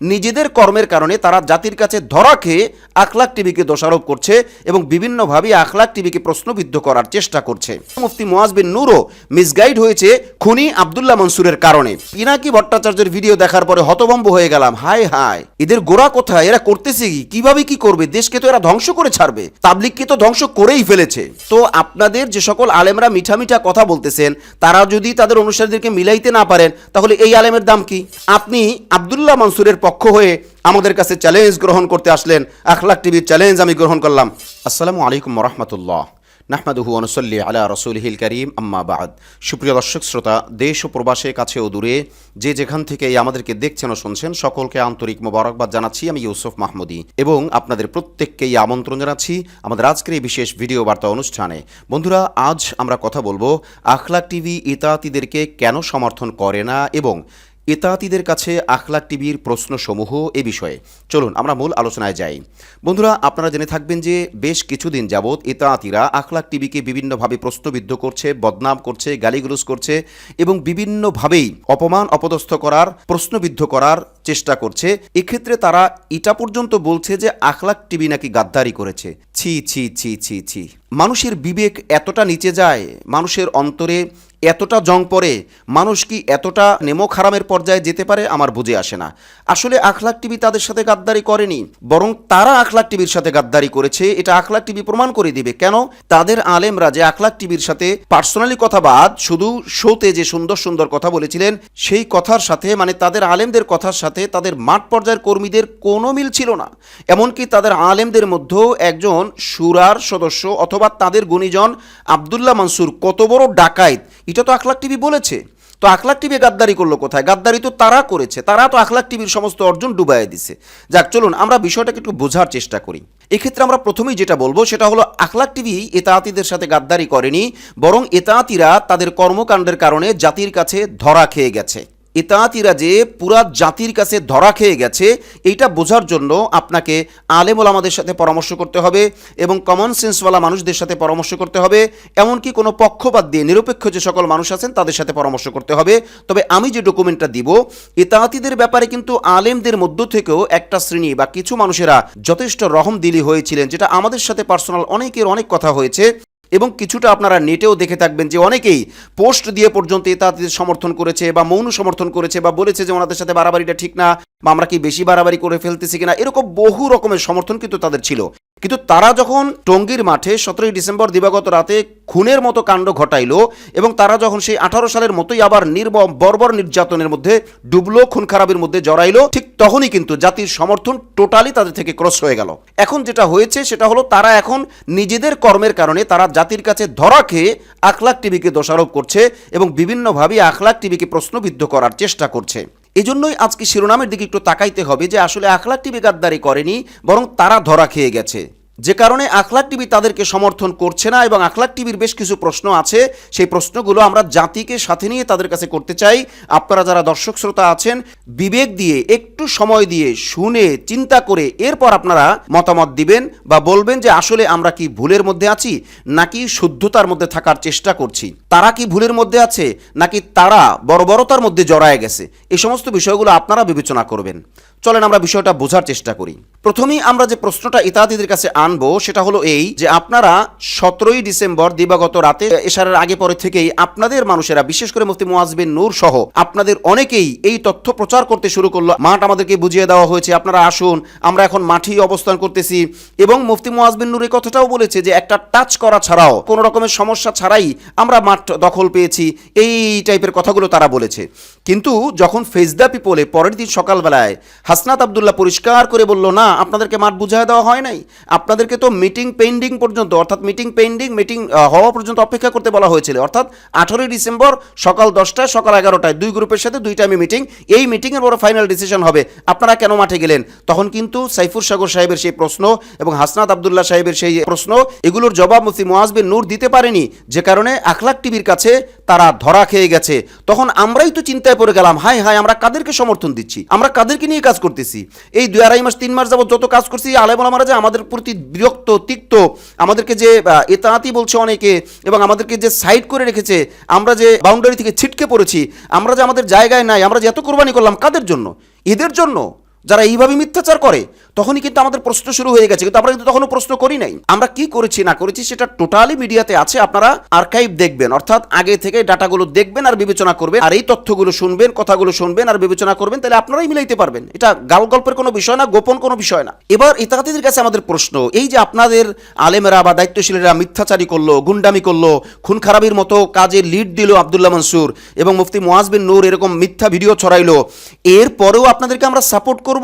নিজেদের কর্মের কারণে তারা জাতির কাছে ধরা খেয়ে আখলাক টিভিকে দোষারোপ করছে এবং বিভিন্নভাবে আখলাক টিভিকে প্রশ্নবিদ্ধ করার চেষ্টা করছে। মুফতি মোয়াজ বিন নূরও মিসগাইড হয়েছে খুনি আবদুল্লাহ মনসুরের কারণে। পিনাকি ভট্টাচার্যের ভিডিও দেখার পরে হতভম্ব হয়ে গেলাম। হায় হায়, এদের গোড়া কোথায়? এরা করতেছে কি? কীভাবে কি করবে? দেশকে তো এরা ধ্বংস করে ছাড়বে। তাবলিককে তো ধ্বংস করেই ফেলেছে। তো আপনাদের যে সকল আলেমরা মিঠা মিঠা কথা বলতেছেন, তারা যদি তাদের অনুসারীদেরকে মিলাইতে না পারেন, তাহলে এই আলেমের দাম কি? আপনি আবদুল্লাহ মনসুরের পক্ষ হয়ে আমাদের কাছে চ্যালেঞ্জ গ্রহণ করতে আসলেন। আখলাক টিভির চ্যালেঞ্জ আমি গ্রহণ করলাম। আসসালামু আলাইকুম রহমতুল্লাহ। নাহমাদুহু অনুসল্লি আলা রসুলহিল করিম, আম্মা বাদ। সুপ্রিয় দর্শক, শ্রোতা, দেশ ও প্রবাসের কাছে ও দূরে, যে যেখান থেকে আমাদেরকে দেখছেন ও শুনছেন, সকলকে আন্তরিক মোবারকবাদ জানাচ্ছি। আমি ইউসুফ মাহমুদি এবং আপনাদের প্রত্যেককেই আমন্ত্রণ জানাচ্ছি আমাদের আজকের এই বিশেষ ভিডিও বার্তা অনুষ্ঠানে। বন্ধুরা, আজ আমরা কথা বলব আখলাক টিভি ইতাতিদেরকে কেন সমর্থন করে না এবং ইতাতিদের কাছে আখলাক টিভির প্রশ্নসমূহ এ বিষয়ে। চলুন, আমরা মূল আলোচনায় যাই। বন্ধুরা, আপনারা জেনে থাকবেন যে বেশ কিছুদিন যাবৎ ইতাতিরা আখলাক টিভিকে বিভিন্নভাবে প্রশ্নবিদ্ধ করছে, বদনাম করছে, গালিগুলোজ করছে এবং বিভিন্নভাবেই অপমান, অপদস্থ করার, প্রশ্নবিদ্ধ করার চেষ্টা করছে। এক্ষেত্রে তারা এটা পর্যন্ত বলছে যে আখলাক টিভি নাকি গাদ্দারি করেছে। ছি ছি ছি ছি ছি। মানুষের বিবেক এতটা নিচে যায়, মানুষের অন্তরে এতটা জং পরে মানুষ কি এতটা নেমো খারামের পর্যায়ে যেতে পারে আমার বুঝে আসে না। আসলে আখলাক টিভি তাদের সাথে গাদ্দারি করেনি, বরং তারা আখলাক টিভির সাথে গাদ্দারি করেছে, এটা আখলাক টিভি প্রমাণ করে দিবে। কেন? তাদের আলেমরা যে আখলাক টিভির সাথে পার্সোনালি কথা বাদ, শুধু শোতে যে সুন্দর সুন্দর কথা বলেছিলেন, সেই কথার সাথে মানে তাদের আলেমদের কথার সাথে তাদের মাঠ পর্যায়ের কর্মীদের কোনো মিল ছিল না। এমনকি তাদের আলেমদের মধ্যেও একজন সুরার সদস্য অথবা তাদের গুণীজন আবদুল্লাহ মানসুর কত বড় ডাকাইত এটা তো আখলাক টিভি বলেছে। তো আখলাক টিভি গাদ্দারি করল কোথায়? গাদ্দারি তো তারা করেছে। তারা তো আখলাক টিভির সমস্ত অর্জন ডুবাইয়ে দিছে। যাক, চলুন, আমরা বিষয়টাকে একটু বোঝার চেষ্টা করি। এক্ষেত্রে আমরা প্রথমেই যেটা বলব, সেটা হলো আখলাক টিভি এতাহাতিদের সাথে গাদ্দারি করেনি, বরং এতাহাতিরা তাদের কর্মকাণ্ডের কারণে জাতির কাছে ধরা খেয়ে গেছে। এতাহাতিরা যে পুরা জাতির কাছে ধরা খেয়ে গেছে। এইটা বোঝার জন্য আপনাকে আলেমুল আমাদের সাথে পরামর্শ করতে হবে এবং কমন সেন্সওয়ালা মানুষদের সাথে পরামর্শ করতে হবে। এমনকি কোনো পক্ষপাত দিয়ে নিরপেক্ষ যে সকল মানুষ আছেন, তাদের সাথে পরামর্শ করতে হবে। তবে আমি যে ডকুমেন্টটা দিব এতাহাতিদের ব্যাপারে কিন্তু আলেমদের মধ্য থেকেও একটা শ্রেণি বা কিছু মানুষেরা যথেষ্ট রহম দিলি হয়েছিলেন, যেটা আমাদের সাথে পার্সোনাল অনেকের অনেক কথা হয়েছে। এবং কিছুটা আপনারা নেটেও দেখে থাকবেন যে অনেকেই পোস্ট দিয়ে পর্যন্ত তাদের সমর্থন করেছে বা মৌন সমর্থন করেছে বা বলেছে যে ওনাদের সাথে বাড়াবাড়িটা ঠিক না। বা আমরা কি বেশি বাড়াবাড়ি করে ফেলতেছি কিনা, এরকম বহু রকমের সমর্থন কিন্তু তাদের ছিল। কিন্তু তারা যখন টঙ্গীর মাঠে সতেরোই ডিসেম্বর দিবাগত রাতে খুনের মতো কাণ্ড ঘটাইলো এবং তারা যখন সেই আঠারো সালের মতোই আবার নির্মম, বর্বর নির্যাতনের মধ্যে ডুবলো, খুন খারাপের মধ্যে জড়াইলো, ঠিক তখনই কিন্তু জাতির সমর্থন টোটালি তাদের থেকে ক্রস হয়ে গেল। এখন যেটা হয়েছে সেটা হলো তারা এখন নিজেদের কর্মের কারণে তারা জাতির কাছে ধরা খেয়ে আখলাক টিভিকে দোষারোপ করছে এবং বিভিন্নভাবে আখলাক টিভিকে প্রশ্নবিদ্ধ করার চেষ্টা করছে। এজন্যই আজকে শিরোনামের দিকে একটু তাকাইতে হবে যে আসলে আখলাকটি টিভি গাদ্দারি করেনি, বরং তারা ধরা খেয়ে গেছে। যে কারণে আখলাক টিভি তাদেরকে সমর্থন করছে না এবং আখলাক টিভির বেশ কিছু প্রশ্ন আছে। সেই প্রশ্নগুলো আমরা জাতিকে সাথে নিয়ে তাদের কাছে করতে চাই। আপনারা যারা দর্শক শ্রোতা আছেন, বিবেক দিয়ে, একটু সময় দিয়ে, শুনে, চিন্তা করে এরপর আপনারা মতামত দিবেন বা বলবেন যে আসলে আমরা কি ভুলের মধ্যে আছি নাকি শুদ্ধতার মধ্যে থাকার চেষ্টা করছি। তারা কি ভুলের মধ্যে আছে নাকি তারা বর্বরতার মধ্যে জড়ায় গেছে? এই সমস্ত বিষয়গুলো আপনারা বিবেচনা করবেন। চলেন আমরা বিষয়টা বোঝার চেষ্টা করি। প্রথমেই আমরা যে প্রশ্নটা ইতাহাদিদের কাছে আনব, সেটা হলো এই যে আপনারা সতেরোই ডিসেম্বর দিবাগত রাতে এশারের আগে পরে থেকেই আপনাদের মানুষেরা, বিশেষ করে মুফতি মুয়াজবিন নূর সহ, আপনাদের অনেকেই এই তথ্য প্রচার করতে শুরু করল। মাঠ আমাদেরকে বুঝিয়ে দেওয়া হয়েছে, আপনারা আসুন, আমরা এখন মাঠেই অবস্থান করতেছি। এবং মুফতি মুয়াজবিন নূর এই কথাটাও বলেছে যে, একটা টাচ করা ছাড়াও, কোনো রকমের সমস্যা ছাড়াই আমরা মাঠ দখল পেয়েছি। এই টাইপের কথাগুলো তারা বলেছে। কিন্তু যখন ফেজদা পিপলে পরের দিন সকালবেলায় হাসনাত আবদুল্লাহ পরিষ্কার করে বলল, না, আপনাদেরকে মাঠ বুঝায় দেওয়া হয় নাই। আপনাদেরকে তো মিটিং পেন্ডিং পর্যন্ত, অর্থাৎ মিটিং পেন্ডিং মিটিং হওয়া পর্যন্ত অপেক্ষা করতে বলা হয়েছিল। অর্থাৎ আঠারোই ডিসেম্বর সকাল দশটায়, সকাল এগারোটায়, দুই গ্রুপের সাথে দুই টাইমে মিটিং এই মিটিংয়ের বড় ফাইনাল ডিসিশন হবে। আপনারা কেন মাঠে গেলেন? তখন কিন্তু সাইফুর সাগর সাহেবের সেই প্রশ্ন এবং হাসনাত আবদুল্লাহ সাহেবের সেই প্রশ্ন, এগুলোর জবাব মুফতি মোয়াজবিন নূর দিতে পারেনি। যে কারণে আখলাক টিভির কাছে তারা ধরা খেয়ে গেছে। তখন আমরাই তো চিন্তায় পড়ে গেলাম হাই হাই আমরা কাদেরকে সমর্থন দিচ্ছি? আমরা কাদেরকে নিয়ে কাজ করতেছি? এই দুই আড়াই মাস তিন মাস যাবত যত কাজ করছি আলেমন আমরা যে আমাদের প্রতি বিরক্ত তিক্ত আমাদেরকে যে আহ, এতাহাতি বলছে অনেকে এবং আমাদেরকে যে সাইড করে রেখেছে আমরা যে বাউন্ডারি থেকে ছিটকে পড়েছি আমরা যে আমাদের জায়গায় নাই আমরা যে এত কোরবানি করলাম কাদের জন্য? এদের জন্য? যারা এইভাবে মিথ্যাচার করে, তখনই কিন্তু আমাদের প্রশ্ন শুরু হয়ে গেছে, কিন্তু আমরা কিন্তু তখনও প্রশ্ন করি নাই। আমরা কি করেছি, না করেছি, সেটা টোটালি মিডিয়াতে আছে, আপনারা আর্কাইভ দেখবেন। অর্থাৎ আগে থেকে ডাটাগুলো দেখবেন আর বিবেচনা করবেন, আর এই তথ্যগুলো শুনবেন, কথাগুলো শুনবেন, আর বিবেচনা করবেন, তাহলে আপনারাই মিলাইতে পারবেন। এটা গাল গল্পের কোনো বিষয় না, গোপন কোনো বিষয় না। এবার ইতাহাতিদের কাছে আমাদের প্রশ্ন, এই যে আপনাদের আলেমেরা বা দায়িত্বশীলেরা মিথ্যাচারী করল, গুন্ডামি করল, খুন খারাপির মতো কাজে লিড দিল আবদুল্লাহ মনসুর এবং মুফতি মোয়াজ বিন নূর এরকম মিথ্যা ভিডিও ছড়াইলো, এরপরেও আপনাদেরকে আমরা সাপোর্ট করব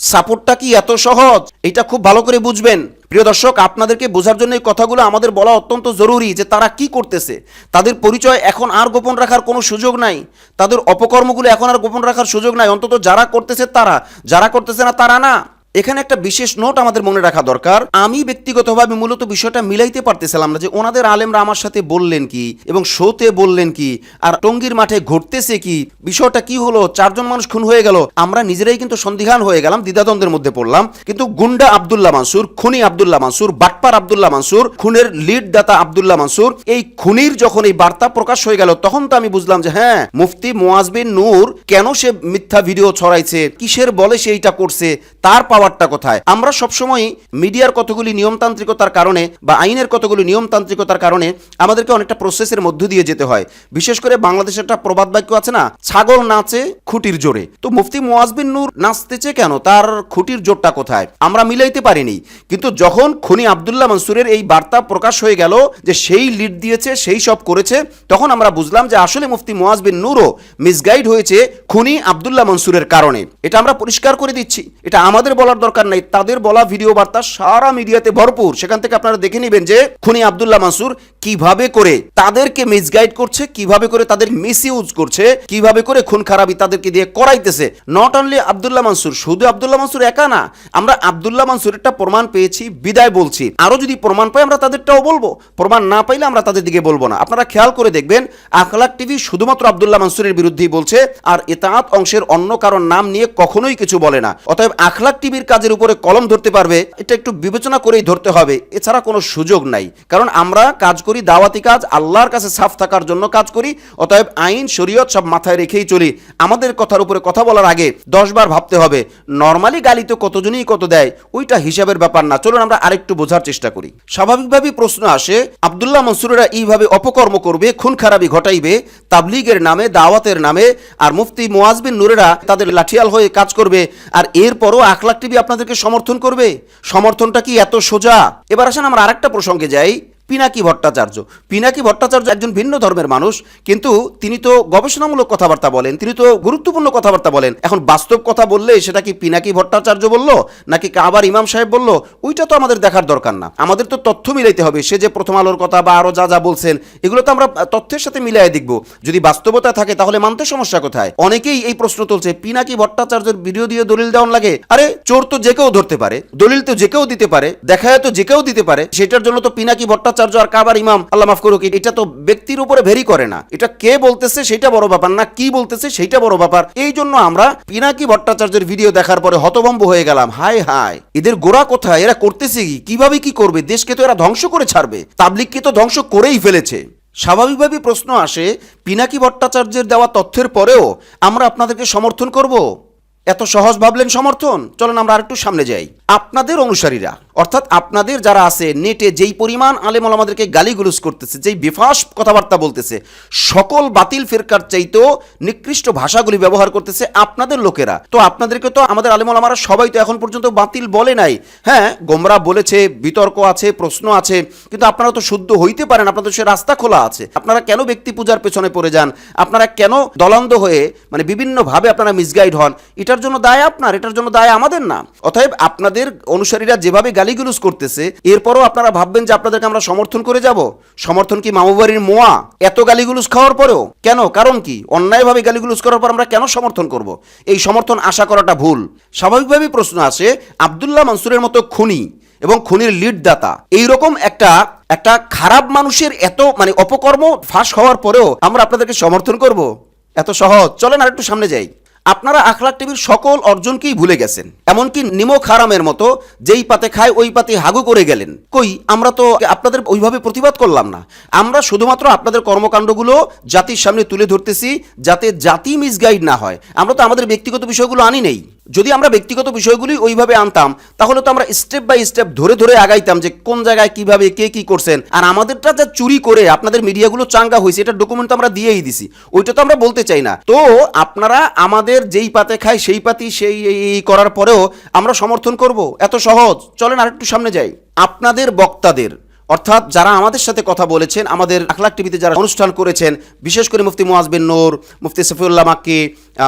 সাপোর্টটা কি এত সহজ? এটা খুব ভালো করে বুঝবেন। প্রিয় দর্শক, আপনাদেরকে বোঝার জন্য এই কথাগুলো আমাদের বলা অত্যন্ত জরুরি যে তারা কি করতেছে। তাদের পরিচয় এখন আর গোপন রাখার কোনো সুযোগ নাই। তাদের অপকর্মগুলো এখন আর গোপন রাখার সুযোগ নাই। অন্তত যারা করতেছে তারা। যারা করতেছে না, তারা না। এখানে একটা বিশেষ নোট আমাদের মনে রাখা দরকার। আমি ব্যক্তিগতভাবে মূলত বিষয়টা মিলাইতে পারতেছিলাম না যে ওনাদের আলেমরা আমার সাথে বললেন কি এবং শোতে বললেন কি আর টঙ্গীর মাঠে ঘটতেছে কি? বিষয়টা কি হলো? চারজন মানুষ খুন হয়ে গেল। আমরা নিজেরাই কিন্তু সন্দিহান হয়ে গেলাম, দ্বিধাদ্বন্দ্বের মধ্যে পড়লাম। কিন্তু গুন্ডা আবদুল্লাহ মানসুর, খুনি আবদুল্লাহ মানসুর, বাটপার আবদুল্লাহ মানসুর, খুনের লিড দাতা আবদুল্লাহ মানসুর, এই খুনির যখন এই বার্তা প্রকাশ হয়ে গেল, তখন তো আমি বুঝলাম যে হ্যাঁ মুফতি মোয়াজবিন নূর কেন সে মিথ্যা ভিডিও ছড়াইছে? কিসের বলে সে এইটা করছে? তার পাওয়ারটা কোথায়? আমরা সবসময় মিডিয়ার কতগুলি নিয়মতান্ত্রিকতার কারণে বা আইনের কতগুলি নিয়মতান্ত্রিকতার কারণে আমাদেরকে অনেকটা প্রসেসের মধ্য দিয়ে যেতে হয়। বিশেষ করে বাংলাদেশের একটা প্রবাদ বাক্য আছে না, ছাগল নাচে খুঁটির জোরে। তো মুফতি মোয়াজবিন নূর নাচতেছে কেন? তার খুঁটির জোরটা কোথায়? আমরা মিলাইতে পারিনি। কিন্তু যখন খুনি আবদুল্লাহ মনসুরের এই বার্তা প্রকাশ হয়ে গেল যে সেই লিড দিয়েছে, সেই সব করেছে, তখন আমরা বুঝলাম যে আসলে মুফতি মোয়াজবিন নূরও মিসগাইড হয়েছে খুনি আবদুল্লাহ মনসুরের কারণে। এটা আমরা পরিষ্কার করে দিচ্ছি। এটা আমাদের বলার দরকার নাই। তাদের বলা ভিডিও বার্তা সারা মিডিয়াতে ভরপুর। সেখান থেকে আপনারা দেখে নেবেন যে খুনি আবদুল্লাহ মাসুর কীভাবে করে তাদেরকে মিসগাইড করছে, কীভাবে করে তাদের মিস ইউজ করছে, কীভাবে করে খুন খারাপি তাদেরকে দিয়ে করাইতেছে। নট অনলি আবদুল্লাহ মানসুর, শুধু আবদুল্লাহ মানসুর একা না, আমরা আবদুল্লাহ মানসুরেরটা প্রমাণ পেয়েছি, বিদায় বলছি। আরও যদি প্রমাণ পাই, আমরা তাদেরটাও বলব। প্রমাণ না পাইলে আমরা তাদের দিকে বলব না। আপনারা খেয়াল করে দেখবেন, আখলাক টিভি শুধুমাত্র আবদুল্লাহ মানসুরের বিরুদ্ধেই বলছে, আর এতাত অংশের অন্য কারোর নাম নিয়ে কখনোই কিছু বলে না। অতএব আখলাক টিভির কাজের উপরে কলম ধরতে পারবে, এটা একটু বিবেচনা করেই ধরতে হবে। এছাড়া কোনো সুযোগ নাই। কারণ আমরা কাজ করি, দাওয়াতি কাজ, আল্লাহর কাছে সাফ থাকার জন্য কাজ করি, অতএব আইন, শরীয়ত সব মাথায় রেখেই চলি। আমাদের কথার উপরে কথা বলার আগে দশবার ভাবতে হবে, নর্মালি গালি তো কতজনই কত দেয়, ওইটা হিসাবের ব্যাপার না। চলুন আমরা আরেকটু বোঝার চেষ্টা করি। স্বাভাবিকভাবেই প্রশ্ন আসে, আবদুল্লাহ মনসুরেরা এইভাবে অপকর্ম করবে, খুন খারাপি ঘটাইবে, তাবলিগের নামে, দাওয়াতের নামে, আর মুফতি মোয়াজবিন নুরেরা তাদের লাঠিয়াল হয়ে কাজ করবে, আর এরপরও আখলাখ টিভি আপনাদেরকে সমর্থন করবে? সমর্থনটা কি এত সোজা? এবার আসেন আমরা আরেকটা প্রসঙ্গে যাই। পিনাকি ভট্টাচার্য। পিনাকি ভট্টাচার্য একজন ভিন্ন ধর্মের মানুষ, কিন্তু তিনি তো গবেষণামূলক কথাবার্তা বলেন, তিনি তো গুরুত্বপূর্ণ কথাবার্তা বলেন। এখন বাস্তব কথা বললে সেটা কি পিনাকি ভট্টাচার্য বলল, নাকি কাবার ইমাম সাহেব বলল? ওইটা তো আমাদের দেখার দরকার না। আমাদের তো তথ্য মিলাইতে হবে, সে যে প্রথম আলোর কথা বা আরও যা যা বলছেন, এগুলো তো আমরা তথ্যের সাথে মিলাই দেখব। যদি বাস্তবতা থাকে তাহলে মানতে সমস্যা কোথায়? অনেকেই এই প্রশ্ন তুলছে, পিনাকি ভট্টাচার্যের দিয়ে দলিল দেওয়ান লাগে। আরে, চোর তো যে কেউ ধরতে পারে, দলিল তো যে কেউ দিতে পারে, দেখায় তো যে কেউ দিতে পারে, সেটার জন্য তো পিনাকি ভট্টাচার্য আর কাবার ইমাম, আল্লাহ মাফ করুক এটা তো ব্যক্তির উপরে ভেরি করে না। এটা কে বলতেছে সেটা বড় ব্যাপার না, কি বলতেছে সেটা বড় ব্যাপার। এই জন্য আমরা পিনাকি ভট্টাচার্যের ভিডিও দেখার পরে হতভম্ব হয়ে গেলাম। হায় হায়, এদের গোড়া কোথায়? এরা করতেছে কি? কীভাবে কি করবে? দেশকে তো এরা ধ্বংস করে ছাড়বে। তাবলিককে তো ধ্বংস করেই ফেলেছে। স্বাভাবিকভাবেই প্রশ্ন আসে, পিনাকি ভট্টাচার্যের দেওয়া তথ্যের পরেও আমরা আপনাদেরকে সমর্থন করব? এত সহজ ভাবলেন সমর্থন? চলেন আমরা আরেকটু সামনে যাই। আপনাদের অনুসারীরা অর্থাৎ আপনাদের যারা আছে, নেটে যেই পরিমাণ আলেম আমাদেরকে গালিগুলুস করতেছে, যেই বিফাস কথাবার্তা বলতেছে, সকল বাতিল ফেরকার চাইতেও নিকৃষ্ট ভাষাগুলি ব্যবহার করতেছে আপনাদের লোকেরা। তো আপনাদেরকে তো আমাদের আলেম আমারা সবাই তো এখন পর্যন্ত বাতিল বলে নাই। হ্যাঁ গোমরা বলেছে, বিতর্ক আছে, প্রশ্ন আছে, কিন্তু আপনারা তো শুদ্ধ হইতে পারেন, আপনাদের সে রাস্তা খোলা আছে। আপনারা কেন ব্যক্তি পূজার পেছনে পড়ে যান? আপনারা কেন দলান্ধ হয়ে মানে বিভিন্নভাবে আপনারা মিসগাইড হন? এটার জন্য দায় আপনার, এটার জন্য দায় আমাদের না। অতএব আপনাদের অনুসারীরা যেভাবে গালিগুলুস করতেছে, এরপরও আপনারা ভাববেন যে আপনাদেরকে আমরা সমর্থন করে যাব? সমর্থন কি মামুবাড়ির মোয়া? এত গালিগুলুস খাওয়ার পরেও? কেন? কারণ কি? অন্যায়ভাবে গালিগুলুস করার পর আমরা কেন সমর্থন করব? এই সমর্থন আশা করাটা ভুল। স্বাভাবিকভাবেই প্রশ্ন আসে, আবদুল্লাহ মনসুরের মতো খুনি এবং খুনির লিড দাতা, এইরকম একটা একটা খারাপ মানুষের এত মানে অপকর্ম ফাঁস হওয়ার পরেও আমরা আপনাদেরকে সমর্থন করব? এত সহজ। চলেন আর একটু সামনে যাই। আপনারা আখলাক টিভির সকল অর্জনকেই ভুলে গেছেন। এমনকি নিমক হারামের মতো যেই পাতে খায়, ওই পাতে হাগু করে গেলেন। কই, আমরা তো আপনাদের ওইভাবে প্রতিবাদ করলাম না। আমরা শুধুমাত্র আপনাদের কর্মকাণ্ডগুলো জাতির সামনে তুলে ধরতেছি, যাতে জাতি মিসগাইড না হয়। আমরা তো আমাদের ব্যক্তিগত বিষয়গুলো আনি নেই। যদি আমরা ব্যক্তিগত বিষয়গুলি ওইভাবে আনতাম, তাহলে তো আমরা স্টেপ বাই স্টেপ ধরে ধরে আগাইতাম যে কোন জায়গায় কীভাবে কে কি করছেন। আর আমাদেরটা যা চুরি করে আপনাদের মিডিয়াগুলো চাঙ্গা হয়েছে, এটা ডকুমেন্ট আমরা দিয়েই দিছি। ওইটা তো আমরা বলতে চাই না। তো আপনারা আমাদের যেই পাতে খায় সেই পাতি সেই এই করার পরেও আমরা সমর্থন করব। এত সহজ। চলেন আরেকটু সামনে যাই। আপনাদের বক্তাদের, অর্থাৎ যারা আমাদের সাথে কথা বলেছেন, আমাদের আখলাক টিভিতে যারা অনুষ্ঠান করেছেন, বিশেষ করে মুফতি মুয়াজ বিন নূর, মুফতি সফিউল্লাহ মাক্কি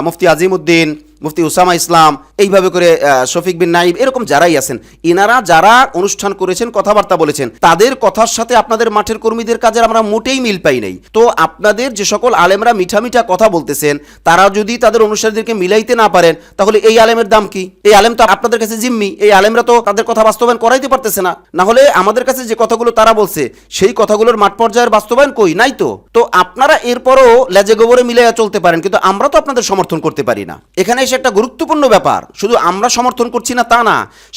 মুফতি আজিমউদ্দিন মুফতি উসামা ইসলাম, এইভাবে করে শফিক বিন নাইব এরকম যারাই আছেন, ইনারা যারা অনুষ্ঠান করেছেন, কথাবার্তা বলেছেন, তাদের কথার সাথে আপনাদের মাঠের কর্মীদের কাজের আমরা মোটেই মিল পাই নাই। তো আপনাদের যে সকল আলেমরা মিঠা মিঠা কথা বলতেছেন, তারা যদি তাদের অনুষ্ঠানদেরকে মিলাইতে না পারেন, তাহলে এই আলেমের দাম কি? এই আলেম তো আপনাদের কাছে জিম্মি, এই আলেমরা তো তাদের কথা বাস্তবায়ন করাইতে পারতেছে না। না হলে আমাদের কাছে যে কথাগুলো তারা বলছে, সেই কথাগুলোর মাঠ পর্যায়ের বাস্তবায়ন কই? নাই তো। তো আপনারা এরপরও লেজে গোবরে মিলাইয়া চলতে পারেন, কিন্তু আমরা তো আপনাদের সমর্থন করতে পারি না। এখানে এসে একটা গুরুত্বপূর্ণ ব্যাপার। শুধু আমরা সমর্থন করছি না তা না,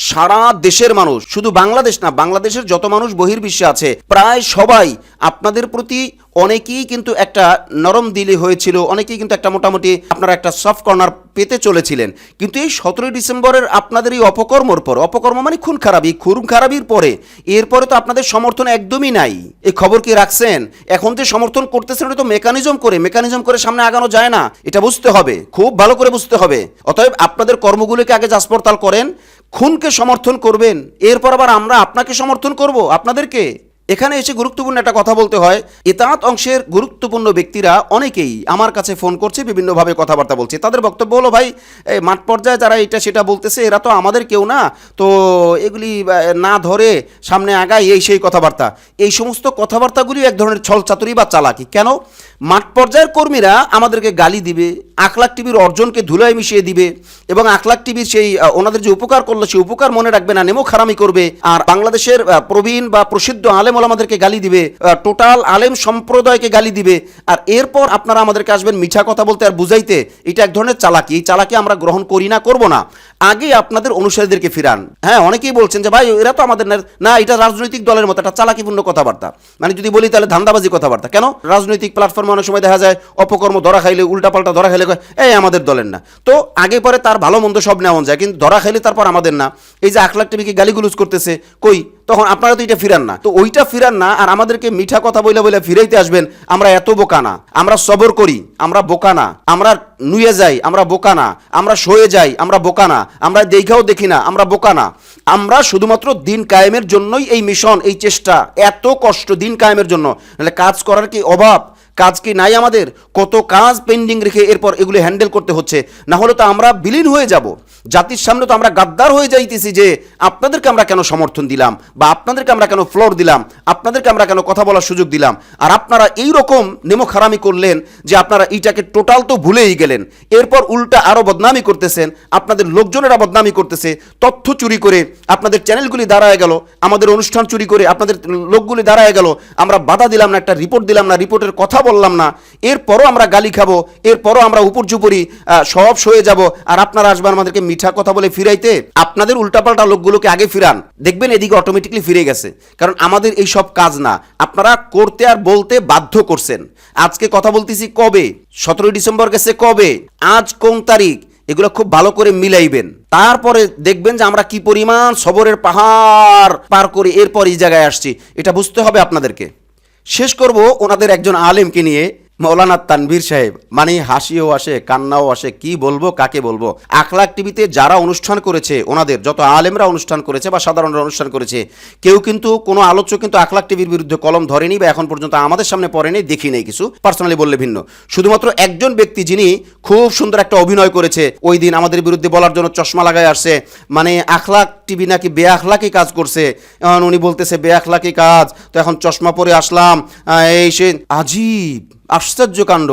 সারা দেশের মানুষ, শুধু বাংলাদেশ না, বাংলাদেশের যত মানুষ বহির্বিশ্বে আছে, প্রায় সবাই আপনাদের প্রতি অনেকেই কিন্তু একটা নরম দিলে হয়েছিল, অনেকেই কিন্তু একটা মোটামুটি আপনারা একটা সফট কর্নার পেতে চলেছিলেন। কিন্তু এই সতেরোই ডিসেম্বরের আপনাদের এই অপকর্মর পর, অপকর্ম মানে খুন খারাপি, খুন খারাপির পরে, এরপরে তো আপনাদের সমর্থন একদমই নাই। এই খবর কি রাখছেন? এখন যে সমর্থন করতেছেন ওটা তো মেকানিজম করে মেকানিজম করে সামনে আগানো যায় না। এটা বুঝতে হবে, খুব ভালো করে বুঝতে হবে। অতএব আপনাদের কর্মগুলোকে আগে যাচপড়তাল করেন, খুনকে সমর্থন করবেন, এরপর আবার আমরা আপনাকে সমর্থন করব, আপনাদেরকে? এখানে এসে গুরুত্বপূর্ণ একটা কথা বলতে হয়। এতাঁত অংশের গুরুত্বপূর্ণ ব্যক্তিরা অনেকেই আমার কাছে ফোন করছে, বিভিন্নভাবে কথাবার্তা বলছে। তাদের বক্তব্য হলো, ভাই মাঠ পর্যায়ে যারা এটা সেটা বলতেছে, এরা তো আমাদের কেউ না। তো এগুলি না ধরে সামনে আগায় এই সেই কথাবার্তা। এই সমস্ত কথাবার্তাগুলি এক ধরনের ছলচাতুরি বা চালাকি। কেন? মাঠ পর্যায়ের কর্মীরা আমাদেরকে গালি দিবে, আখলাখ টিভির অর্জনকে ধুলায় মিশিয়ে দিবে এবং আখলাখ টিভির সেই ওনাদের যে উপকার করল, সেই উপকার মনে রাখবে না, নেমো খারামি করবে। আর বাংলাদেশের প্রবীণ বা প্রসিদ্ধ আলেম আমাদেরকে গালি দিবে টোটাল আলেম সম্প্রদায়কে গালি দিবে, আর এরপর আপনারা আমাদেরকে আসবেন মিঠা কথা বলতে আর বুঝাইতে, এটা এক ধরনের চালাকি। এই চালাকি আমরা গ্রহণ করি না, করব না। আগে আপনাদের অনুসারীদেরকে ফিরান। হ্যাঁ অনেকেই বলছেন যে, ভাই, এরা তো আমাদের না- এটা রাজনৈতিক দলের মতো, একটা চালাকিপূর্ণ কথাবার্তা। মানে যদি বলি, তাহলে ধান্দাবাজি কথাবার্তা। কেন? রাজনৈতিক প্ল্যাটফর্মে অনেক সময় দেখা যায়, অপকর্ম ধরা খাইলে, উল্টাপাল্টা ধরা খাইলে এই, আমাদের দলের না। তো আগে পরে তার ভালো মন্দ সব নেওয়া যায়, কিন্তু ধরা খাইলে তারপর আমাদের না। এই যে আখ লাখ টিভিকে গালিগুলুজ করতেছে, কই? তখন আপনারা তো এটা ফিরান না। তো ওইটা ফিরান না, আর আমাদেরকে মিঠা কথা বলে বলে ফিরাইতে আসবেন, আমরা এত বোকা না। আমরা সবর করি, আমরা বোকা না। আমরা নুয়ে যাই, আমরা বোকা না। আমরা সয়ে যাই, আমরা বোকা না। আমরা দেখাও দেখি না, আমরা বোকা না। আমরা শুধুমাত্র দিন কায়েমের জন্যই এই মিশন, এই চেষ্টা, এত কষ্ট দিন কায়েমের জন্য। কাজ করার কি অভাব? কাজ কি নাই আমাদের? কত কাজ পেন্ডিং রেখে এরপর এগুলো হ্যান্ডেল করতে হচ্ছে। না হলে তো আমরা বিলীন হয়ে যাব। জাতির সামনে তো আমরা গাদ্দার হয়ে যাইতেছি যে, আপনাদেরকে আমরা কেন সমর্থন দিলাম? বা আপনাদেরকে আমরা কেন ফ্লোর দিলাম? আপনাদেরকে আমরা কেন কথা বলার সুযোগ দিলাম? আর আপনারা এই রকম নেমো খারামি করলেন যে আপনারা এইটাকে টোটাল তো ভুলেই গেলেন। এরপর উল্টা আরও বদনামি করতেছেন, আপনাদের লোকজনেরা বদনামি করতেছে, তথ্য চুরি করে আপনাদের চ্যানেলগুলি দাঁড়ায় গেল, আমাদের অনুষ্ঠান চুরি করে আপনাদের লোকগুলি দাঁড়ায় গেল, আমরা বাধা দিলাম না, একটা রিপোর্ট দিলাম না রিপোর্টের কথা বললাম না। এরপরও আমরা গালি খাব, এরপরও আমরা উপর চুপুরি সব সয়ে যাব। আর আপনারা আসবেন আমাদেরকে মিঠা কথা বলে ফিরাইতে। আপনাদের উল্টাপাল্টা লোকগুলোকে আগে ফিরান। দেখবেন এদিকে অটোমেটিকলি ফিরে গেছে। কারণ আমাদের এই সব কাজ না। আপনারা করতে আর বলতে বাধ্য করছেন। আজকে কথা বলতেছি কবে? সতেরোই ডিসেম্বর গেছে কবে? আজ কোন তারিখ? এগুলো খুব ভালো করে মিলাইবেন। তারপরে দেখবেন যে আমরা কি পরিমাণ সবরের পাহাড় পার করে এরপর এই জায়গায় আসছি। এটা বুঝতে হবে আপনাদেরকে। শেষ করব ওনাদের একজন আলেমকে নিয়ে। মৌলানা তানভীর সাহেব মানে হাসিও আসে, কান্নাও আসে, কি বলব, কাকে বলব? আখলাক টিভিতে যারা অনুষ্ঠান করেছে, ওনাদের, যত আলেমরা অনুষ্ঠান করেছে বা সাধারণরা অনুষ্ঠান করেছে, কেউ কিন্তু, কোনো আলোচক কিন্তু আখলাক টিভির বিরুদ্ধে কলম ধরেনি বা এখন পর্যন্ত আমাদের সামনে পড়েনি, দেখি নেই কিছু পার্সোনালি বললে ভিন্ন। শুধুমাত্র একজন ব্যক্তি যিনি খুব সুন্দর একটা অভিনয় করেছে, ওই দিন আমাদের বিরুদ্ধে বলার জন্য চশমা লাগায় আসছে মানে আখলাক টিভি নাকি বেআখলাকি কাজ করছে, এখন উনি বলতেছে বেআখলাকি কাজ। তো এখন চশমা পরে আসলাম এই সে আজীব। আশ্চর্য কাণ্ড।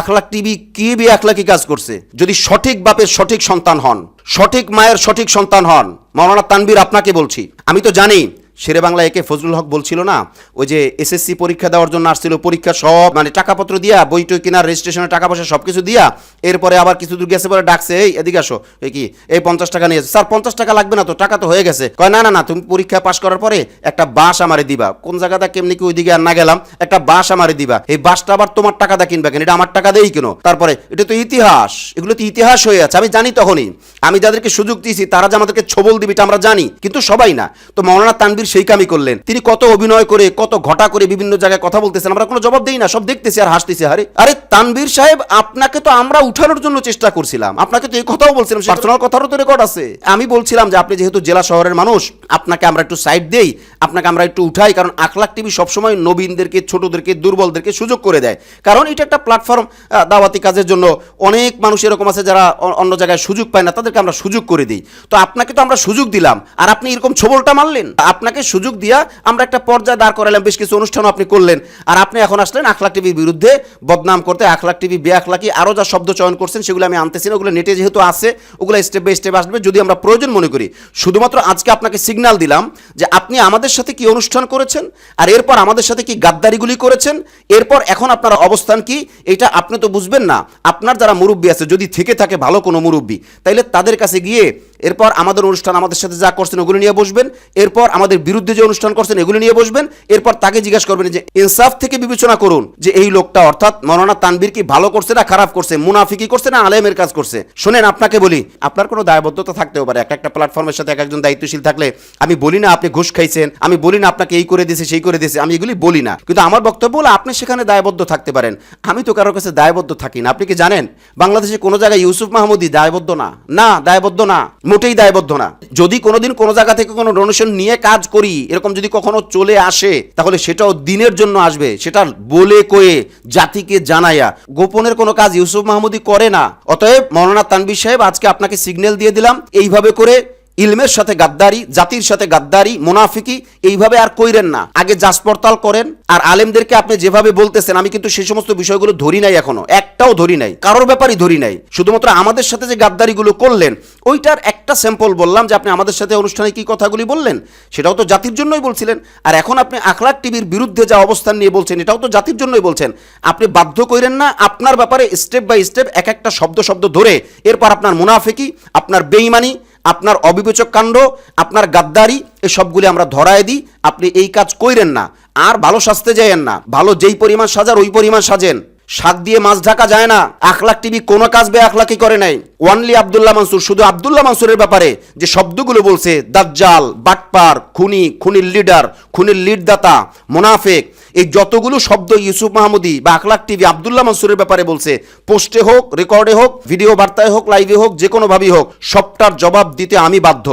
আখলাক টিভি কি বে আখলাকি কাজ করছে? যদি সঠিক বাপের সঠিক সন্তান হন, সঠিক মায়ের সঠিক সন্তান হন, মৌলানা তানবীর আপনাকে বলছি। আমি তো জানি শেরে বাংলা একে ফজলুল হক বলছিল না, ওই যে এসএসসি পরীক্ষা দেওয়ার জন্য আসছিল, পরীক্ষা সব মানে টাকাপত্র দিয়া বই টই কেনার রেজিস্ট্রেশনের টাকা পয়সা সব কিছু দিয়া, এরপরে আবার কিছু দূর গেছে পরে ডাকছে, এই, এদিকে আসো, এই কি, এই পঞ্চাশ টাকা নিয়ে স্যার, পঞ্চাশ টাকা লাগবে না তো, টাকা তো হয়ে গেছে। কয়, না না না, তুমি পরীক্ষা পাশ করার পরে একটা বাস আমারে দিবা। কোন জায়গাটা কেমনি কি ওইদিকে আর না গেলাম, একটা বাস আমারে দিবা। এই বাসটা আবার তোমার টাকা দা কিনবে কেন? এটা আমার টাকা দেই কেন? তারপরে, এটা তো ইতিহাস, এগুলো তো ইতিহাস হয়ে আছে, আমি জানি তখনই। আমি যাদেরকে সুযোগ দিয়েছি, তারা যে আমাদেরকে ছবল দিবে, এটা আমরা জানি, কিন্তু সবাই না। তো মৌলানা তানবীর সেই কামই করলেন। তিনি কত অভিনয় করে কত ঘটা করে বিভিন্ন জায়গায় কথা বলতেছেন আমরা কোনো জবাব দেই না সব দেখতেছি আর হাসতেছি আরে আরে তানবীর সাহেব আপনাকে তো আমরা উঠানোর জন্য চেষ্টা করছিলাম। আপনাকে তো এই কথাও বলছিলাম পার্সোনাল কথারও তো রেকর্ড আছে। আমি বলছিলাম যে আপনি যেহেতু জেলা শহরের মানুষ আপনাকে আমরা একটু সাইড দেই আপনাকে আমরা একটু উঠাই কারণ আখলাক টিভি সবসময় নবীনদেরকে ছোটদেরকে দুর্বলদেরকে সুযোগ করে দেয়। কারণ এটা একটা প্ল্যাটফর্ম দাওয়াতি কাজের জন্য অনেক মানুষ এরকম আছে যারা অন্য জায়গায় সুযোগ পায় না তাদেরকে আমরা সুযোগ করে দিই। তো আপনাকে তো আমরা সুযোগ দিলাম আর আপনি এরকম ছবলটা মারলেন। আপনাকে সুযোগ দিয়া আমরা একটা পর্যায়ে দাঁড় করালাম, বেশ কিছু অনুষ্ঠানও আপনি করলেন। আর আপনি এখন আসলেন আখলাক টিভির বিরুদ্ধে বদনাম করতে। আখলাক টিভি বে আখলাকি আরও যা শব্দ চয়ন করছেন সেগুলো আমি আনতেছি না, ওগুলো নেটে যেহেতু আছে, ওগুলো স্টেপ বাই স্টেপ আসবে। যদি আমরা প্রয়োজন মনে করি, শুধুমাত্র আজকে আপনাকে সিগন্যাল দিলাম যে আপনি আমাদের সাথে কি অনুষ্ঠান করেছেন, আর এরপর আমাদের সাথে কি গাদ্দারিগুলি করেছেন, এরপর এখন আপনার অবস্থান কি, এটা আপনি তো বুঝবেন না। আপনার যারা মুরব্বী আছে, যদি থেকে থাকে ভালো কোনো মুরব্বী, তাইলে তাদের কাছে গিয়ে এরপর আমাদের অনুষ্ঠান আমাদের সাথে যা করছেন ওগুলো নিয়ে বসবেন, এরপর আমাদের বিরুদ্ধে যে অনুষ্ঠান করছেন এগুলো নিয়ে বসবেন, এরপর তাকে জিজ্ঞাসা করবেন যে ইনসাফ থেকে বিবেচনা করুন যে এই লোকটা অর্থাৎ মৌলানা তানবীর কি ভালো করছে না খারাপ করছে, মুনাফিকি করছে না আলেমের কাজ করছে? শোনেন, আপনাকে বলি, আপনার কোনো দায়বদ্ধতা থাকতেও পারে। একটা একটা প্ল্যাটফর্মের সাথে এক একজন দায়িত্বশীল থাকলে আমি বলি না আপনি ঘুষ খাইছেন, আমি বলি না আপনাকে এই করে দিয়েছে সেই করে দিয়েছে আমি এগুলি বলি না। কিন্তু আমার বক্তব্য হলো, আপনি সেখানে দায়বদ্ধ থাকতে পারেন। আমি তো কারোর কাছে দায়বদ্ধ থাকি না। আপনি কি জানেন? বাংলাদেশে কোনো জায়গায় ইউসুফ মাহমুদি দায়বদ্ধ না? না, দায়বদ্ধ না। মোটেই দায়বদ্ধ না। যদি কোনোদিন কোনো জায়গা থেকে কোনো ডোনেশন নিয়ে কাজ করি, এরকম যদি কখনো চলে আসে, তাহলে সেটাও দিনের জন্য আসবে। সেটা বলে কয়ে জাতিকে জানাইয়া গোপনের কোনো কাজ ইউসুফ মাহমুদি করে না। অতএব মৌলানা তানবির সাহেব, আজকে আপনাকে সিগন্যাল দিয়ে দিলাম, এইভাবে করে ইলমের সাথে গাদ্দারি, জাতির সাথে গাদ্দারি, মুনাফিকি, এইভাবে আর কইরেন না। আগে যাচ পড়তাল করেন, আর আলেমদেরকে আপনি যেভাবে বলতেছেন, আমি কিন্তু সেই সমস্ত বিষয়গুলো ধরি নাই এখনও। একটাও ধরি নাই, কারোর ব্যাপারই ধরি নাই। শুধুমাত্র আমাদের সাথে যে গাদ্দারিগুলো করলেন, ওইটার একটা স্যাম্পল বললাম যে আপনি আমাদের সাথে অনুষ্ঠানে কি কথাগুলি বললেন? সেটাও তো জাতির জন্যই বলছিলেন। আর এখন আপনি আখলাক টিভির বিরুদ্ধে যা অবস্থান নিয়ে বলছেন, এটাও তো জাতির জন্যই বলছেন। আপনি বাধ্য করেন না, আপনার ব্যাপারে স্টেপ বাই স্টেপ এক একটা শব্দ শব্দ ধরে, এরপর আপনার মুনাফিকি, আপনার বেইমানি আপনার অবিবেচক কাণ্ড, আপনার গাদ্দারি এসবগুলি আমরা ধরায় দিই। আপনি এই কাজ কইরেন না। আর ভালো সাজতে যাইয়েন না। ভালো যেই পরিমাণ সাজার, ওই পরিমাণ সাজেন। শাক দিয়ে মাছ ঢাকা যায় না। আখলাক টিভি কোনো কাজ বে আখলাকি করে নাই। ওয়ানলি আব্দুল্লাহ মানসুর। শুধু আব্দুল্লাহ মানসুরের ব্যাপারে যে শব্দগুলো বলছে, দাজ্জাল, বাটপার, খুনি, খুনির লিডার খুনির লিডদাতা মোনাফেক এই যতগুলো শব্দ ইউসুফ মাহমুদি বা আখলাক টিভি আব্দুল্লাহ মানসুরের ব্যাপারে বলছে, পোস্টে হোক, রেকর্ডে হোক, ভিডিও বার্তায় হোক, লাইভে হোক, যে কোনোভাবেই হোক, সবটার জবাব দিতে আমি বাধ্য।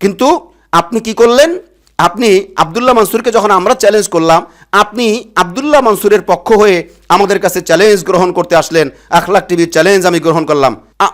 কিন্তু আপনি কি করলেন? আপনি আব্দুল্লাহ মনসুরকে যখন আমরা চ্যালেঞ্জ করলাম, আপনি আব্দুল্লাহ মনসুরের পক্ষ হয়ে আমাদের কাছে চ্যালেঞ্জ গ্রহণ করতে আসলেন, আখলাক টিভির চ্যালেঞ্জ আমি গ্রহণ করলাম।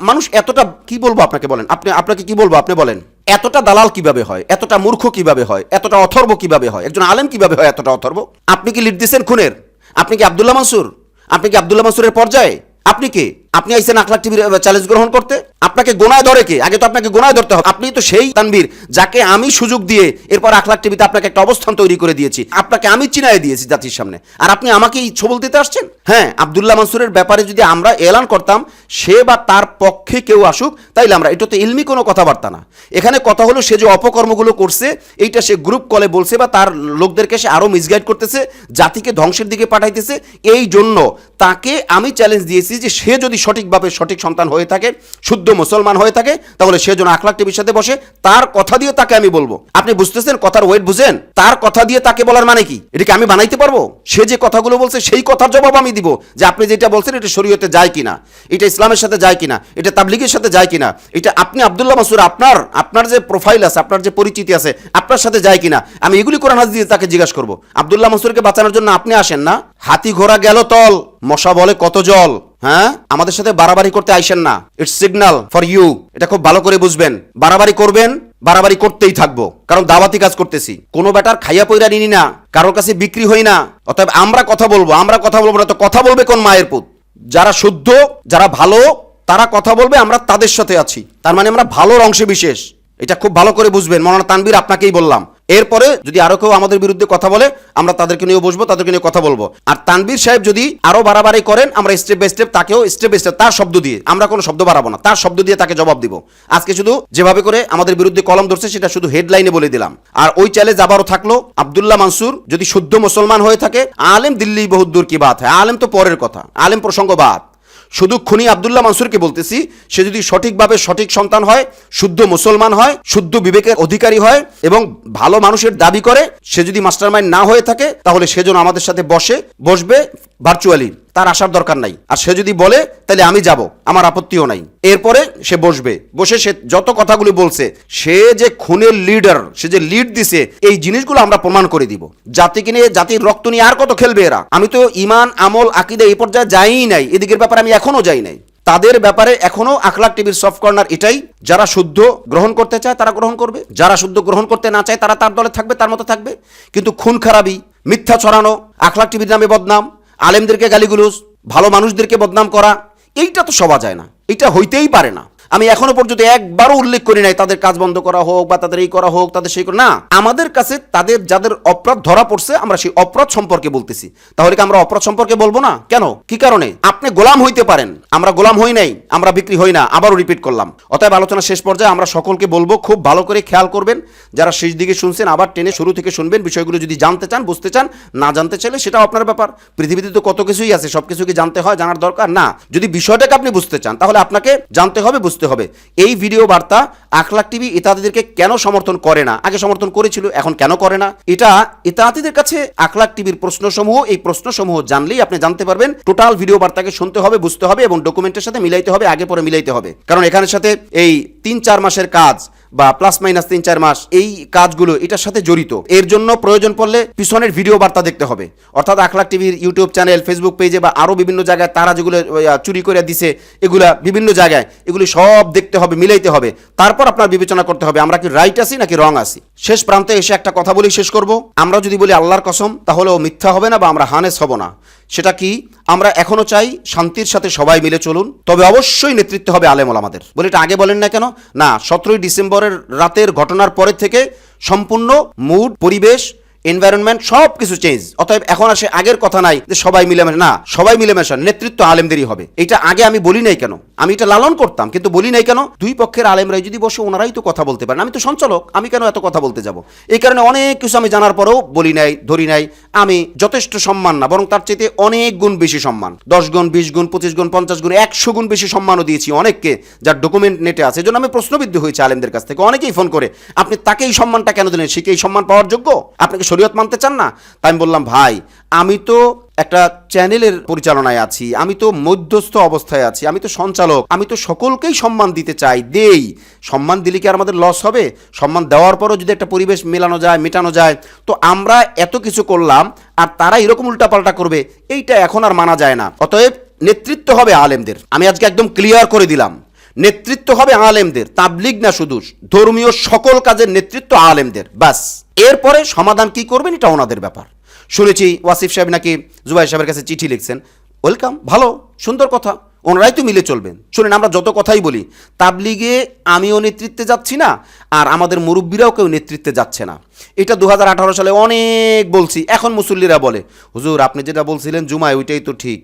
মানুষ এতটা কি বলব আপনাকে বলেন? আপনি, আপনাকে কি বলব? আপনি বলেন। এতটা দালাল কীভাবে হয়? এতটা মূর্খ কীভাবে হয়? এতটা অথর্ব কীভাবে হয়? একজন আলেম কীভাবে হয় এতটা অথর্ব? আপনি কি লিড দিচ্ছেন খুনের? আপনি কি আবদুল্লাহ মাসুর আপনি কি আবদুল্লাহ মাসুরের পর্যায়ে? আপনি কে? আপনি আইসেন আখলাক টিভির চ্যালেঞ্জ গ্রহণ করতে? আপনাকে গোনায় ধরে কে? আগে তো আপনাকে গোনায় ধরতে হবে। আপনি তো সেই তানবীর যাকে আমি সুযোগ দিয়ে এরপর আখলাক টিভিতে আপনাকে একটা অবস্থান তৈরি করে দিয়েছি। আপনাকে আমি চিনায় দিয়েছি জাতির সামনে। আর আপনি আমাকে ছবল দিতে আসছেন? হ্যাঁ আবদুল্লাহ মানসুরের ব্যাপারে যদি আমরা এলান করতাম, সে বা তার পক্ষে কেউ আসুক, তাইলে আমরা, এটা তো ইলমি কোনো কথাবার্তা না। এখানে কথা হলো সে যে অপকর্মগুলো করছে, এইটা সে গ্রুপ কলে বলছে বা তার লোকদেরকে সে আরও মিসগাইড করতেছে, জাতিকে ধ্বংসের দিকে পাঠাইতেছে। এই জন্য তাকে আমি চ্যালেঞ্জ দিয়েছি যে সে যদি সঠিকভাবে সঠিক সন্তান হয়ে থাকে, শুদ্ধ মুসলমান হয়ে থাকে, তাহলে সে যেন আখলাক টিভির সাথে বসে, তার কথা দিয়ে তাকে আমি বলব। আপনি বুঝতেছেন কথার ওয়েট বুঝেন? তার কথা দিয়ে তাকে বলার মানে কি? এটাকে আমি বানাইতে পারব? সে যে কথাগুলো বলছে, সেই কথার জবাব আমি দিব যে আপনি যেটা বলছেন, এটা শরীয়তে যায় কিনা, এটা ইসলামের সাথে যায় কিনা, এটা তাবলিগের সাথে যায় কিনা, এটা আপনি আব্দুল্লাহ মাসুর, আপনার আপনার যে প্রোফাইল আছে, আপনার যে পরিচিতি আছে, আপনার সাথে যায় কিনা, আমি এগুলি কোরআন হাদিস দিয়ে তাকে জিজ্ঞাসা করব। আব্দুল্লাহ মাসুরকে বাঁচানোর জন্য আপনি আসেন না? হাতি ঘোড়া গেল তল, মশা বলে কত জল। হ্যাঁ? আমাদের সাথে বাড়াবাড়ি করতে আইসেন না। ইটস সিগন্যাল ফর ইউ এটা খুব ভালো করে বুঝবেন। বাড়াবাড়ি করবেন, বাড়াবাড়ি করতেই থাকব। কারণ দাওয়াতি কাজ করতেছি। কোনো ব্যাটার খাইয়া পয়রা নিনি না, কারোর কাছে বিক্রি হই না। অতএব আমরা কথা বলব, আমরা কথা বলব না তো কথা বলবে কোন মায়ের পুত? যারা শুদ্ধ, যারা ভালো, তারা কথা বলবে, আমরা তাদের সাথে আছি। তার মানে আমরা ভালোর অংশে বিশেষ। এটা খুব ভালো করে বুঝবেন। মৌলানা তানবীর আপনাকেই বললাম। এরপরে যদি আরও কেউ আমাদের বিরুদ্ধে কথা বলে, আমরা তাদেরকে নিয়ে বসবো, তাদেরকে নিয়ে কথা বলব। আর তানবীর সাহেব যদি আরও বাড়াবাড়ি করেন, আমরা স্টেপ বাই স্টেপ তাকেও স্টেপ বাই স্টেপ তার শব্দ দিয়ে, আমরা কোনো শব্দ বাড়াবো না, তার শব্দ দিয়ে তাকে জবাব দিব। আজকে শুধু যেভাবে করে আমাদের বিরুদ্ধে কলম ধরছে, সেটা শুধু হেডলাইনে বলে দিলাম। আর ওই চ্যালেঞ্জ আবারও থাকল, আবদুল্লাহ মানসুর যদি শুদ্ধ মুসলমান হয়ে থাকে, আলেম দিল্লি বহুদ্দূর কি বাত হয়? আলেম তো পরের কথা, আলেম প্রসঙ্গ বাদ শুধু খুনি আবদুল্লাহ মানসুরকে বলতেছি, সে যদি সঠিকভাবে সঠিক সন্তান হয়, শুদ্ধ মুসলমান হয়, শুদ্ধ বিবেকের অধিকারী হয় এবং ভালো মানুষের দাবি করে, সে যদি মাস্টারমাইন্ড না হয়ে থাকে, তাহলে সেজন আমাদের সাথে বসে, বসবে ভার্চুয়ালি তার আসার দরকার নাই। আর সে যদি বলে তাহলে আমি যাব, আমার আপত্তিও নাই। এরপরে সে বসবে। বসে সে যত কথাগুলি বলছে, সে যে খুনের লিডার সে যে লিড দিছে, এই জিনিসগুলো আমরা প্রমাণ করে দিব। জাতিকে নিয়ে, জাতির রক্ত নিয়ে আর কত খেলবে এরা? আমি তো ইমান আমল, আকিদে এই পর্যায়ে যাই নাই। এদিকের ব্যাপারে আমি এখনও যাই নাই। তাদের ব্যাপারে এখনও আখলাক টিভির সফট কর্নার এটাই। যারা শুদ্ধ গ্রহণ করতে চায়, তারা গ্রহণ করবে। যারা শুদ্ধ গ্রহণ করতে না চায়, তারা তার দলে থাকবে, তার মতো থাকবে। কিন্তু খুন খারাপি, মিথ্যা ছড়ানো, আখলাক টিভির নামে বদনাম আলেমদেরকে গালিগুলোজ, ভালো মানুষদেরকে বদনাম করা, এইটা তো সবা যায় না। এটা হইতেই পারে না। আমি এখনও পর্যন্ত একবারও উল্লেখ করি নাই তাদের কাজ বন্ধ করা হোক বা তাদের এই করা হোক, তাদের সেই করা- না, আমাদের কাছে তাদের যাদের অপরাধ ধরা পড়ছে, আমরা সেই অপরাধ সম্পর্কে বলতেছি। তাহলে কি আমরা অপরাধ সম্পর্কে বলব না? কেন? কি কারণে? আপনি গোলাম হইতে পারেন। আমরা গোলাম হই নাই, আমরা বিক্রি হই না, আবারও রিপিট করলাম। অতএব আলোচনা শেষ পর্যায়ে আমরা সকলকে বলব, খুব ভালো করে খেয়াল করবেন। যারা শেষ দিকে শুনছেন, আবার টেনে শুরু থেকে শুনবেন, বিষয়গুলো যদি জানতে চান, বুঝতে চান, না জানতে চাইলে সেটাও আপনার ব্যাপার। পৃথিবীতে তো কত কিছুই আছে সব কিছু কি জানতে হয়, জানার দরকার না। যদি বিষয়টাকে আপনি বুঝতে চান, তাহলে আপনাকে জানতে হবে, বুঝতে হবে। এই ভিডিও বার্তা আখলাক টিভি ইতাদিদেরকে কেন সমর্থন করে না? আগে সমর্থন করেছিল, এখন কেন করে না? এটা ইতাহাতিদের কাছে আখলাক টিভির প্রশ্নসমূহ, এই প্রশ্নসমূহ জানলেই আপনি জানতে পারবেন। টোটাল ভিডিও বার্তাকে শুনতে হবে, বুঝতে হবে এবং ডকুমেন্টের সাথে মিলাইতে হবে, আগে পরে মিলাইতে হবে। কারণ এখানের সাথে এই তিন চার মাসের কাজ বা প্লাস মাইনাস তিন চার মাস এই কাজগুলো এটার সাথে জড়িত। এর জন্য প্রয়োজন পড়লে পিছনের ভিডিও বার্তা দেখতে হবে। অর্থাৎ আখলাক টিভির ইউটিউব চ্যানেল ফেসবুক পেজে বা আরও বিভিন্ন জায়গায় তারা যেগুলো চুরি করে দিছে, এগুলা বিভিন্ন জায়গায় এগুলি সব দেখতে হবে, মিলাইতে হবে। তারপর আপনার বিবেচনা করতে হবে, আমরা কি রাইট আছি নাকি রং আছি। শেষ প্রান্তে এসে একটা কথা বলেই শেষ করব। আমরা যদি বলি আল্লাহর কসম তাহলে ও মিথ্যা হবে না বা আমরা হানেস হব না। সেটা কি? আমরা এখনও চাই শান্তির সাথে সবাই মিলে চলুন। তবে অবশ্যই নেতৃত্ব হবে আলেমল আমাদের। বলে এটা আগে বলেন না কেন? না, সতেরোই ডিসেম্বরের রাতের ঘটনার পরের থেকে সম্পূর্ণ মুড, পরিবেশ এনভায়রনমেন্ট সব কিছু চেঞ্জ অতএব এখন আর সে আগের কথা নাই যে সবাই মিলেমিশে। না, সবাই মিলেমিশে, নেতৃত্ব আলেমদেরই হবে। এটা আগে আমি বলি নাই কেন? আমি এটা লালন করতাম, কিন্তু বলি নাই কেন? দুই পক্ষের আলেমরাই যদি বসে, ওনারাই তো কথা বলতে পারেন। আমি তো সঞ্চালক, আমি কেন এত কথা বলতে যাব? এই কারণে অনেক কিছু আমি জানার পরেও বলি নাই, ধরি নাই। আমি যথেষ্ট সম্মান না, বরং তার চাইতে অনেক গুণ বেশি সম্মান। দশ গুণ, বিশ গুণ, পঁচিশ গুণ, পঞ্চাশ গুণ, একশো গুণ বেশি সম্মানও দিয়েছি অনেককে, যার ডকুমেন্ট নেটে আছে। এজন্য আমি প্রশ্নবিদ্ধ হয়েছি আলেমদের কাছ থেকে। অনেকেই ফোন করে, আপনি তাকে এই সম্মানটা কেন দিলেন? সে কি এই সম্মান পাওয়ার যোগ্য? আপনাকে শরীয়ত মানতে চান না, তাই আমি বললাম, ভাই, আমি তো একটা চ্যানেলের পরিচালনায় আছি, আমি তো মধ্যস্থ অবস্থায় আছি, আমি তো সঞ্চালক, আমি তো সকলকেই সম্মান দিতে চাই, দেই। সম্মান দিলে কি আর আমাদের লস হবে? সম্মান দেওয়ার পরও যদি একটা পরিবেশ মেলানো যায়, মেটানো যায়, তো আমরা এত কিছু করলাম, আর তারা এরকম উল্টাপাল্টা করবে, এইটা এখন আর মানা যায় না। অতএব নেতৃত্ব হবে আলেমদের। আমি আজকে একদম ক্লিয়ার করে দিলাম। নেতৃত্ব হবে আলেমদের, তাবলিগ না শুধু, ধর্মীয় সকল কাজের নেতৃত্ব আলেমদের বাস এরপরে সমাধান কি করবেন এটা ওনাদের ব্যাপার। শুনেছি ওয়াসিফ সাহেব নাকি জুবাই সাহেবের কাছে চিঠি লিখছেন, ওয়েলকাম, ভালো, সুন্দর কথা, ওনারাই তো মিলে চলবেন। শুনেন, আমরা যত কথাই বলি, তাবলিগে আমিও নেতৃত্বে যাচ্ছি না, আর আমাদের মুরব্বীরাও কেউ নেতৃত্বে যাচ্ছে না। এটা দু হাজার আঠারো সালে অনেক বলছি, এখন মুসল্লিরা বলে, হুজুর, আপনি যেটা বলছিলেন জুমায়, ওইটাই তো ঠিক।